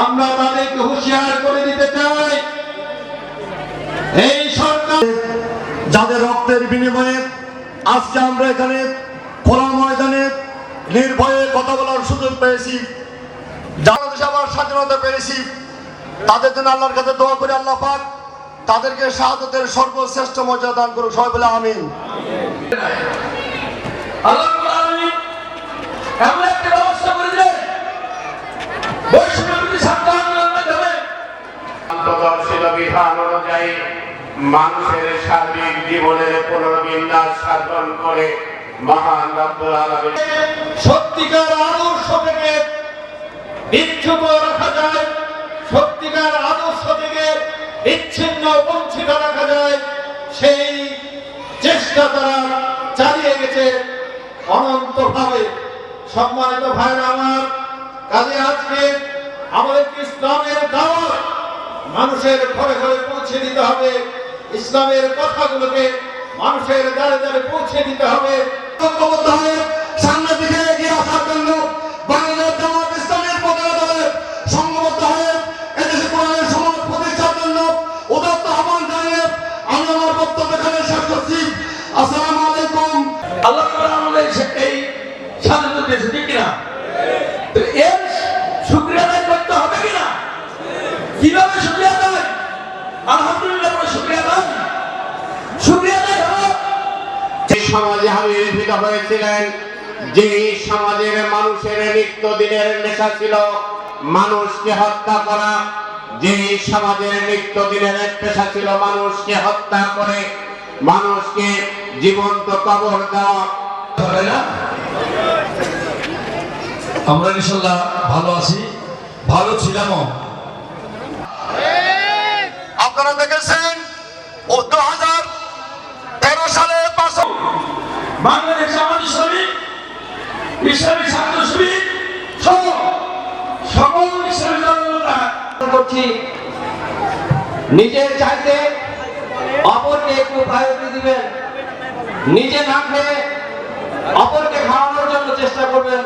আমরা তাদেরকে হুঁশিয়ার করে দিতে চাই। এই সরকার যাদের রক্তের বিনিময়ে আজকে আমরা এখানে খোলা ময়দানে নির্ভয়ে কথা বলার সুযোগ পেয়েছি বাংলাদেশ আবার স্বাধীনতা পেয়েছি, তাদের জন্য আল্লাহর কাছে দোয়া করে, আল্লাহ পাক তাদেরকে শাহাদতের সর্বশ্রেষ্ঠ মর্যাদা দান করুক। সবাই বলে আমিন। আল্লাহ রাব্বুল আলামিন এমন একটা ব্যবস্থা করে দিলেন। বৈষ্ণবী ছাত্র আন্দোলনের বিধান অনুযায়ী মানুষের সার্বিক জীবনের পুনর্বিন্যাস সাধন করে মহান রব্বুল আলামিন। সত্যিকার আদর্শ থেকে বিচ্যুত রাখা যায়। সত্যিকার আদর্শ থেকে বিচ্ছিন্ন বঞ্চিত রাখা যায়, সেই চেষ্টা তারা চালিয়ে গেছে অনন্তভাবে। সম্মানিত ভাইরা আমার, কাজে আজকে আমাদেরকে ইসলামের দাওয়াত মানুষের ঘরে ঘরে পৌঁছে দিতে হবে। ইসলামের কথাগুলোকে মানুষের দ্বারে দ্বারে পৌঁছে দিতে হবে। দিয়েছে ঠিক কিনা? তো এর শুক্রিয়া আদায় করতে হবে কিনা? কীভাবে শুক্রিয়া আদায় আলহামদুলিল্লাহ বলে শুক্রিয়া আদায় শুক্রিয়া আদায় হলো যে সমাজে আবির্ভূত হয়েছিলেন যে সমাজের মানুষের নিত্য দিনের নেশা ছিল মানুষকে হত্যা করা যে সমাজের নিত্য দিনের পেশা ছিল মানুষকে হত্যা করে মানুষকে জীবন্ত কবর দেওয়া। না? আমরা ইনশাল্লাহ ভালো আছি, ভালো ছিলামও। আপনারা দেখেছেন দু হাজার তেরো সালে বাংলাদেশ জামাত ইসলামী ইসলামী ছাত্র সহ সকল করছি নিজের চাইতে অপরকে একটু প্রায়োরিটি দিবেন। নিজে না খেয়ে অপরকে খাওয়ানোর জন্য চেষ্টা করবেন।